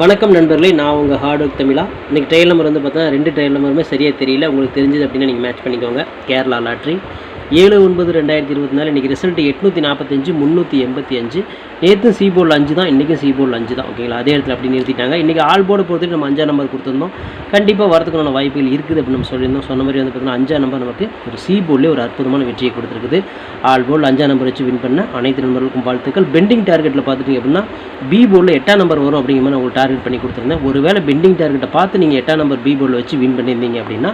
வணக்கம் நண்பர்களே நான் உங்கள் ஹார்ட் ஒர்க் தமிழா. இன்றைக்கி ட்ரையல் நம்பர் வந்து பார்த்தா ரெண்டு ட்ரெயின் நம்பருமே சரியாக தெரியல. உங்களுக்கு தெரிஞ்சது அப்படின்னா நீங்கள் மேட்ச் பண்ணிக்கோங்க. கேரளா லாட்ரி ஏழு ஒன்பது ரெண்டாயிரத்தி இருபத்தி நாலு. இன்றைக்கி ரிசல்ட் எட்நூற்றி நாற்பத்தஞ்சு முந்நூற்றி எண்பத்தி அஞ்சு. நேற்று சி போர்டில் அஞ்சு தான் இன்றைக்கும் சி போர்டில் அஞ்சு தான். ஓகேங்களா அதே இடத்துல அப்படி நிறுத்திட்டாங்க. இன்றைக்கி ஆல் போர்டு பொறுத்துட்டு நம்ம அஞ்சாம் நம்பர் கொடுத்துருந்தோம். கண்டிப்பாக வரதுக்கான வாய்ப்புகள் இருக்குது அப்படின்னு நம்ம சொல்லியிருந்தோம். சொன்ன மாதிரி வந்து பார்த்தீங்கன்னா அஞ்சாம் நம்பர் நமக்கு ஒரு சி போர்டிலே ஒரு அற்புதமான வெற்றியை கொடுத்துருக்குது. ஆல் போர்டில் அஞ்சாம் நம்பர் வச்சு வின் பண்ண அனைத்து நண்பர்களுக்கும் வாழ்த்துக்கள். பெண்டிங் டார்கெட்டில் பார்த்துட்டீங்க அப்படின்னா பி போர்டில் எட்டாம் நம்பர் வரும் அப்படிங்கிற மாதிரி நான் உங்களுக்கு டார்கெட் பண்ணி கொடுத்துருந்தேன். ஒருவேளை பெண்டிங் டார்கெட்டை பார்த்து நீங்கள் எட்டாம் நம்பர் பி போர்டில் வச்சு வின் பண்ணியிருந்தீங்க அப்படின்னா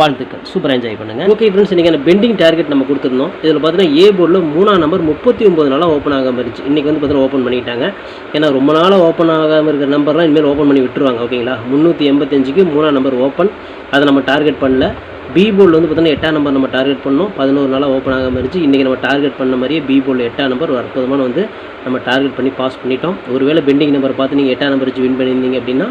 வாழ்த்துக்கள். சூப்பர் என்ஜாய் பண்ணுங்கள் ஓகே ஃப்ரெண்ட்ஸ் இன்றைக்கி பெண்டிங் டார்கெட் நம்ம கொடுத்துருந்தோம். இதில் பார்த்தீங்கன்னா ஏ போர்டில் மூணாம் நம்பர் முப்பத்தி ஒம்பது நாளாக ஓப்பன் ஆகாமல் இருந்துச்சு. இன்றைக்கி வந்து பார்த்தீங்கன்னா ஓப்பன் பண்ணிட்டாங்க. ஏன்னா ரொம்ப நாளாக ஓப்பன் ஆகாமல் இருக்கிற நம்பர்லாம் இனிமேல் ஓப்பன் பண்ணி விட்டுருவாங்க ஓகேங்களா முந்நூற்றி எண்பத்தஞ்சுக்கு மூணாம் நம்பர் ஓப்பன் அதை நம்ம டார்கெட் பண்ணல. பி போர்டில் வந்து பார்த்தீங்கன்னா எட்டாம் நம்பர் நம்ம டார்கெட் பண்ணோம். பதினோரு நாளாக ஓப்பன் ஆகாமல் இருந்துச்சு. இன்றைக்கி நம்ம டார்கெட் பண்ண மாதிரியே பி போல் எட்டாம் நம்பர் ஒரு அற்புதமான வந்து நம்ம டார்கெட் பண்ணி பாஸ் பண்ணிட்டோம். ஒருவேளை பெண்டிங் நம்பர் பார்த்து நீங்கள் எட்டாம் நம்பர் வச்சு வின் பண்ணியிருந்தீங்க அப்படின்னா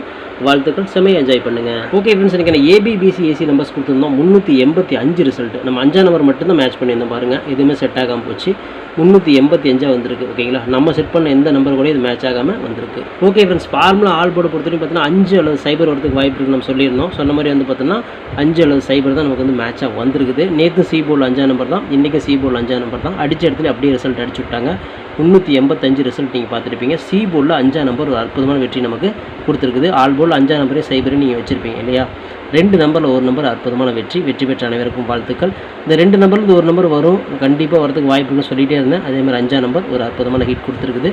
வாழ்த்துக்கள். செமையை என்ஜாய் பண்ணுங்கள் ஓகே ஃப்ரெண்ட்ஸ் எனக்கு ஏபிபிசி ஏசி நம்பர்ஸ் கொடுத்துருந்தோம். முந்நூற்றி எண்பத்தி அஞ்சு ரிசல்ட் நம்ம அஞ்சாம் நம்பர் மட்டும்தான் மேட்ச் பண்ணியிருந்தோம் பாருங்கள் எதுவுமே செட் ஆகாமல் போச்சு. முந்நூற்றி எண்பத்தி அஞ்சாக வந்திருக்கு ஓகேங்களா நம்ம செட் பண்ண எந்த நம்பர் கூட இது மேட்ச் ஆகாமல் வந்திருக்கு. Okay friends formula all board பொறுத்தவரைக்கும் பார்த்தீங்கன்னா அஞ்சு அல்லது சைபர் வரதுக்கு வாய்ப்பு இருக்குது நம்ம சொல்லியிருந்தோம். சொன்ன மாதிரி வந்து பார்த்தோன்னா அஞ்சு அல்லது சைபர் தான் நமக்கு வந்து மேட்சாக வந்திருக்குது. நேற்று சி போர்டில் அஞ்சாம் நம்பர் தான் இன்றைக்கி சி போர்டில் அஞ்சாம் நம்பர் தான். அடித்த இடத்துல அப்படியே ரிசல்ட் அடிச்சு விட்டாங்க. முந்நூற்றி எண்பத்தஞ்சு ரிசல்ட் நீங்கள் பார்த்துருப்பீங்க. சி போர்டில் அஞ்சாம் நம்பர் ஒரு அற்புதமான வெற்றி நமக்கு கொடுத்துருக்குது. ஆல் போர்டில் அஞ்சாம் நம்பரே சைபரே நீங்கள் வச்சுருப்பீங்க இல்லையா? ரெண்டு நம்பரில் ஒரு நம்பர் அற்புதமான வெற்றி. வெற்றி பெற்ற அனைவருக்கும் வாழ்த்துக்கள். இந்த ரெண்டு நம்பர்லேருந்து ஒரு நம்பர் வரும். கண்டிப்பாக வரதுக்கு வாய்ப்புன்னு சொல்லிகிட்டே இருந்தேன். அதேமாதிரி அஞ்சாம் நம்பர் ஒரு அற்புதமான ஹிட் கொடுத்துருக்குது.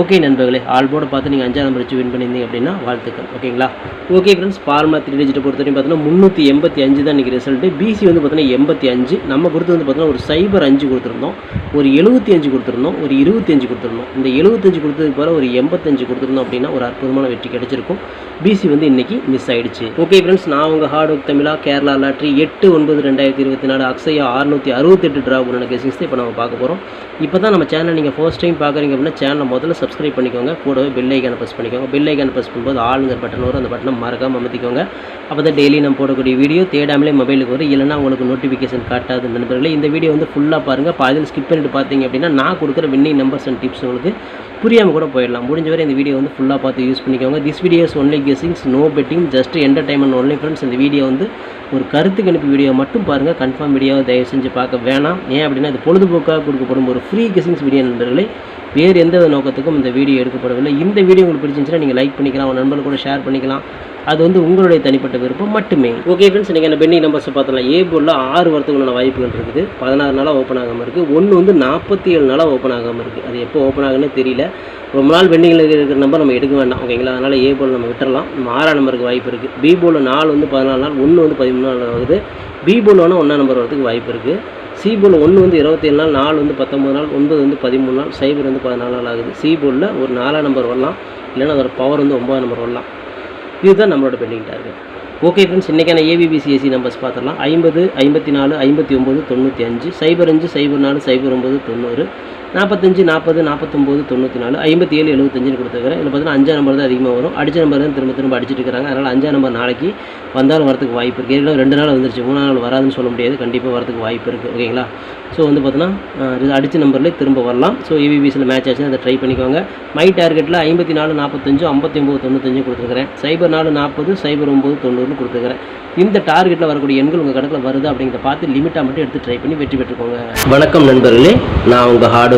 ஓகே நண்பர்களே ஆல் போர்டை பார்த்து நீங்கள் அஞ்சாம் நம்பர் வச்சு வின் பண்ணியிருந்தீங்க அப்படின்னா வாழ்த்துக்கள். ஓகேங்களா ஓகே ஃப்ரெண்ட்ஸ் ஃபார்மா த்ரீ டிஜிட்டை பொறுத்த வரைக்கும் பார்த்தீங்கன்னா முந்நூற்றி எண்பத்தி அஞ்சு தான் இன்றைக்கி ரிசல்ட்டு பிசி வந்து பார்த்தீங்கன்னா எண்பத்தி அஞ்சு. நம்ம கொடுத்து வந்து பார்த்தீங்கன்னா ஒரு சைபர் அஞ்சு கொடுத்துருந்தோம். ஒரு எழுபத்தி அஞ்சு கொடுத்துருந்தோம். ஒரு இருபத்தி அஞ்சு கொடுத்துருந்தோம். இந்த எழுபத்தஞ்சு கொடுத்ததுக்கு பிறகு ஒரு எண்பத்தஞ்சு கொடுத்துருந்தோம் அப்படின்னா ஒரு அற்புதமான வெற்றி கிடைச்சிருக்கும். பிசி வந்து இன்றைக்கி மிஸ் ஆகிடுச்சு ஓகே ஃப்ரெண்ட்ஸ் நான் உங்கள் ஹார்ட் ஒர்க் தமிழா கேரளா லாட்ரி எட்டு ஒன்பது ரெண்டாயிரத்தி இருபத்தி நாலு அக்ஸையா அறுநூற்றி அறுபத்தெட்டு ட்ரா உள்ள கெசிங்ஸ் இப்போ நம்ம பார்க்க போகிறோம் இப்போ தான் நம்ம சேனல் நீங்கள் ஃபர்ஸ்ட் டைம் பார்க்குறீங்க அப்படின்னா சேனலை முதல்ல சப்ஸ்கிரைப் பண்ணிக்கோங்க. கூடவே பெல் ஐக்கான ப்ரெஸ் பண்ணிக்கோங்க. பெல் ஐக்கான ப்ரெஸ் பண்ணும்போது ஆளுங்கிற பட்டன் வரும். அந்த பட்டனை மறக்காமல் அமைத்திக்கோங்க. அப்போ தான் டெய்லி நம்ம போடக்கூடிய வீடியோ தேடாமலே மொபைலுக்கு வரும். இல்லைனா உங்களுக்கு நோட்டிஃபிகேஷன் காட்டாது நண்பர்களே. இந்த வீடியோ வந்து ஃபுல்லாக பாருங்கள் பாதியில் ஸ்கிப் பண்ணிட்டு பார்த்தீங்க அப்படின்னா நான் கொடுக்குற வின்னிங் நம்பர்ஸ் அண்ட் டிப்ஸ் உங்களுக்கு புரியாமல் கூட போயிடலாம். முடிஞ்ச வரை இந்த வீடியோ வந்து ஃபுல்லாக பார்த்து யூஸ் பண்ணிக்கோங்க. This videos only guessings no betting just entertainment only friends இந்த வீடியோ வந்து ஒரு கருத்து கணிப்பு வீடியோ மட்டும் பாருங்கள் கன்ஃபார்ம் வீடியோவை தயவு செஞ்சு பார்க்க வேணாம். ஏன் அப்படின்னா இது பொழுதுபோக்காக கொடுக்கப்படும் ஒரு ஃப்ரீ கெஸிங்ஸ் வீடியோ நண்பர்களே. வேறு எந்த நோக்கத்துக்கும் இந்த வீடியோ எடுக்கப்படவில்லை. இந்த வீடியோ உங்களுக்கு பிடிச்சிருந்துச்சுன்னா நீங்கள் லைக் பண்ணிக்கலாம் உங்கள் நண்பர்கள் கூட ஷேர் பண்ணிக்கலாம். அது வந்து உங்களுடைய தனிப்பட்ட விருப்பம் மட்டுமே. ஓகே ஃப்ரெண்ட்ஸ் நீங்கள் என்ன பெண்டிங் நம்பர்ஸை பார்த்தலாம் ஏ போர்டில் ஆறு வரத்துக்குள்ள வாய்ப்புகள் இருக்குது. பதினாறு நாளாக ஓப்பன் ஆகாமல் இருக்குது ஒன்று வந்து நாற்பத்தி ஏழு நாளாக ஓப்பன் ஆகாமல் இருக்குது அது எப்போ ஓப்பன் ஆகுன்னு தெரியல. ரொம்ப நாள் பெண்டிங்கில் இருக்கிற நம்பர் நம்ம எடுக்க வேண்டாம். ஓகேங்களா அதனால் ஏ போல் நம்ம விட்டுறலாம். நம்ம ஆறாம் நம்பருக்கு வாய்ப்பு இருக்குது பி போர்டில் நாலு வந்து பதினாலு நாள் ஒன்று வந்து பதிமூணு நாள் ஆகுது. பி போர்டில் வேணால் ஒன்றாம் நம்பர் வரதுக்கு வாய்ப்பு இருக்குது சி ஒன்று வந்து இருபத்தேழு நாள் நாலு வந்து பத்தொம்பது நாள் ஒன்பது வந்து பதிமூணு நாள் சைபர் வந்து பதினாலு நாள் ஆகுது. சி போர்டில் ஒரு நாலாம் நம்பர் வரலாம் இல்லைன்னா அதோட பவர் வந்து ஒம்பது நம்பர் வரலாம். இதுதான் நம்மளோட பெண்டிங் டார்கெட் ஓகே ஃப்ரெண்ட்ஸ் இன்றைக்கான ஏபிபிசிஎஸ்சி நம்பர்ஸ் பார்த்துடலாம். ஐம்பது ஐம்பத்தி நாலு ஐம்பத்தி ஒம்பது தொண்ணூற்றி அஞ்சு சைபர் அஞ்சு சைபர் நாலு சைபர் ஒம்பது தொண்ணூறு. நாற்பத்தஞ்சு நாற்பது நாற்பத்தொம்போது தொண்ணூற்றி நாலு ஐம்பத்தி ஏழு எழுபத்தஞ்சுன்னு கொடுத்துருக்கிறேன். இதில் பார்த்தீங்கன்னா அஞ்சா நம்பர் தான் அதிகமாக வரும். அடிச்ச நம்பர் தான் திரும்ப திரும்ப அடிச்சிட்டு இருக்கிறாங்க அதனால் அஞ்சா நம்பர் நாளைக்கு வந்தாலும் வரதுக்கு வாய்ப்பு இருக்குது ஏற்கனவே ரெண்டு நாள் வந்துருச்சு. மூணு நாள் வராதுன்னு சொல்ல முடியாது. கண்டிப்பாக வரதுக்கு வாய்ப்பு இருக்குது ஓகேங்களா? ஸோ வந்து பார்த்தீங்கன்னா அடிச்ச நம்பர்லேயே திரும்ப வரலாம். ஸோ ஏபிபிஎஸில் மேட்ச் ஆச்சுன்னா அதை ட்ரை பண்ணிக்கோங்க. மை டார்கெட்டில் ஐம்பத்தி நாலு நாற்பத்தஞ்சு ஐம்பத்தி ஒம்பது தொண்ணூத்தஞ்சு கொடுத்துருக்கிறேன். சைபர் நாலு நாற்பது சைபர் ஒம்பது தொண்ணூறுன்னு கொடுத்துருக்கிறேன். இந்த டார்கெட்டில் வரக்கூடிய எண்கள் உங்கள் கணக்கில் வருது அப்படிங்கிறத பார்த்து லிமிட்டாக மட்டும் எடுத்து ட்ரை பண்ணி வெற்றி பெற்றுக்கோங்க. வணக்கம் நண்பர்களே. நான் உங்கள் hard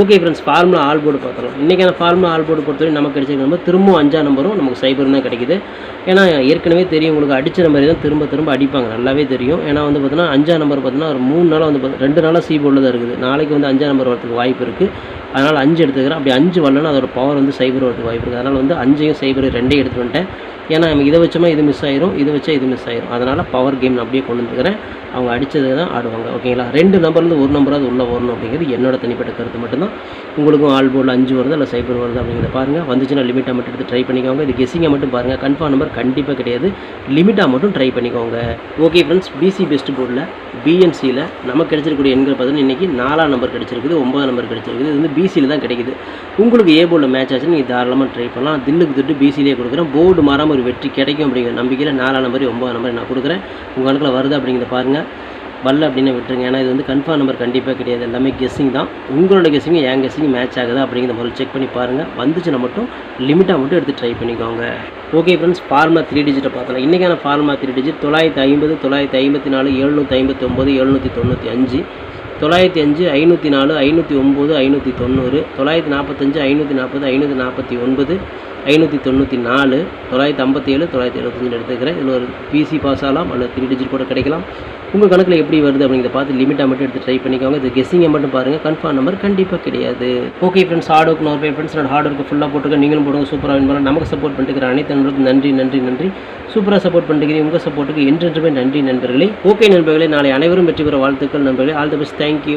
Okay friends formula all board பார்த்துறோம் இன்றைக்கான ஃபார்முலா ஆல் போர்டு பொறுத்தவரை நமக்கு கிடைச்சிருக்க நம்பர் திரும்பவும் அஞ்சா நம்பரும் நமக்கு சைபர் தான் கிடைக்குது. ஏன்னா ஏற்கனவே தெரியும் உங்களுக்கு அடித்த நம்பர் தான் திரும்ப திரும்ப அடிப்பாங்க. நல்லாவே தெரியும். ஏன்னா வந்து பார்த்தீங்கன்னா அஞ்சா நம்பர் பார்த்தீங்கன்னா ஒரு மூணு நாளாக வந்து பாத்தீங்கன்னா ரெண்டு நாளாக சி போர்டில் தான் இருக்குது. நாளைக்கு வந்து அஞ்சா நம்பர் வரதுக்கு வாய்ப்பு இருக்குது அதனால் அஞ்சு எடுத்துக்கிறேன். அப்படி அஞ்சு வரலன்னா அதோட பவர் வந்து சைபர் வரதுக்கு வாய்ப்பு இருக்குது அதனால் வந்து அஞ்சையும் சைபர் ரெண்டையும் எடுத்து வந்துட்டேன். ஏன்னா நம்ம இதை வச்சோமா இது மிஸ் ஆயிரும் இது வச்சா இது மிஸ் ஆயிரும். அதனால் பவர் கேம் நான் அப்படியே கொண்டு வந்துக்கிறேன். அவங்க அடித்தது தான் ஆடுவாங்க. ஓகேங்களா ரெண்டு நம்பர்லேருந்து ஒரு நம்பராவது உள்ளே வரணும் அப்படிங்கிறது என்னோட தனிப்பட்ட கருத்து மட்டும்தான். உங்களுக்கும் ஆல் போர்டில் அஞ்சு வருது இல்லை சைபர் வருது அப்படிங்கிறத பாருங்கள் வந்துச்சுன்னா லிமிட்டாக மட்டும் எடுத்து ட்ரை பண்ணிக்கோங்க. இது கெஸிங்கை மட்டும் பாருங்கள் கன்ஃபார்ம் நம்பர் கண்டிப்பாக கிடையாது. லிமிட்டாக மட்டும் ட்ரை பண்ணிக்கோங்க. ஓகே ஃப்ரெண்ட்ஸ் பிசி பெஸ்ட் போர்டில் பிஎன்சியில் நமக்கு கிடைச்சிருக்கக்கூடிய எண்கள் பார்த்தீங்கன்னா இன்றைக்கி நாலாம் நம்பர் கிடைச்சிருக்குது ஒன்பதாம் நம்பர் கிடச்சிருக்குது. இது வந்து பிசியில் தான் கிடைக்குது. உங்களுக்கு ஏ போர்டில் மேட்ச் ஆச்சுன்னு நீங்கள் தாராளமாக ட்ரை பண்ணலாம். தில்லுக்கு திட்டு பிசிலேயே கொடுக்குறேன். போர்டு மாறாமல் ஒரு வெற்றி கிடைக்கும் அப்படிங்கிற நம்பிக்கையில் நாலாம் நம்பர் ஒம்பது நம்பர் நான் கொடுக்குறேன். உங்கள் கணக்கில் வருது அப்படிங்கிறத பாருங்கள் வரல அப்படின்னு விட்டுருங்க. ஏன்னா இது வந்து கன்ஃபார்ம் நம்பர் கண்டிப்பாக கிடையாது. எல்லாமே கெஸ்ஸிங் தான். உங்களோட கெஸ்ஸிங் என் கெஸ்ஸிங் மேட்ச் ஆகுதா அப்படிங்கிற முதல்ல செக் பண்ணி பாருங்கள் வந்துச்சுன்னா மட்டும் லிமிட்டாக மட்டும் எடுத்து ட்ரை பண்ணிக்கோங்க. ஓகே ஃப்ரெண்ட்ஸ் ஃபார்மா த்ரீ டிஜிட்டை பார்த்தலாம் இன்றைக்கான ஃபார்மா த்ரீ டிஜிட் தொள்ளாயிரத்தி ஐம்பது தொள்ளாயிரத்தி ஐம்பத்தி நாலு எழுநூற்றி ஐம்பத்தி ஒம்பது எழுநூற்றி தொண்ணூற்றி அஞ்சு. தொள்ளாயிரத்தி அஞ்சு ஐநூற்றி நாலு ஐநூற்றி ஒம்பது ஐநூற்றி தொண்ணூறு தொள்ளாயிரத்தி நாற்பத்தஞ்சு ஐநூற்றி நாற்பது ஐநூற்றி நாற்பத்தி ஒன்பது ஐநூற்றி தொண்ணூற்றி நாலு தொள்ளாயிரத்தி ஐம்பத்தி ஏழு தொள்ளாயிரத்தி எழுபத்தஞ்சு எடுத்துக்கிறேன். இதில் ஒரு பிசி பாஸ் ஆகலாம் அல்லது த்ரீ டிஜிட் கூட கிடைக்கலாம். உங்கள் கணக்கில் எப்படி வருது அப்படிங்கிறத பார்த்து லிமிட்டாக மட்டும் எடுத்து ட்ரை பண்ணிக்கோங்க. இது கெஸ்ஸிங்கை மட்டும் பாருங்கள் கன்ஃபார்ம் நம்பர் கண்டிப்பாக கிடையாது. ஓகே ஃப்ரெண்ட்ஸ் ஹார்ட் ஒர்க் நோர் பை ஃப்ரெண்ட்ஸ் நான் ஹார்ட் ஒர்க்கு ஃபுல்லாக போட்டுருக்கேன். நீங்களும் போடுங்க சூப்பராக வின் நமக்கு சப்போர்ட் பண்ணிட்டு அனைத்து நண்பர்களுக்கும் நன்றி நன்றி நன்றி. சூப்பராக சப்போர்ட் பண்ணிக்கிறீங்க. உங்கள் சப்போர்ட்டுக்கு என்றென்றுமே நன்றி நண்பர்களே. ஓகே நண்பர்களே நாளை அனைவரும் வெற்றி பெற வாழ்த்துக்கள் நண்பர்களே. All the best thank you.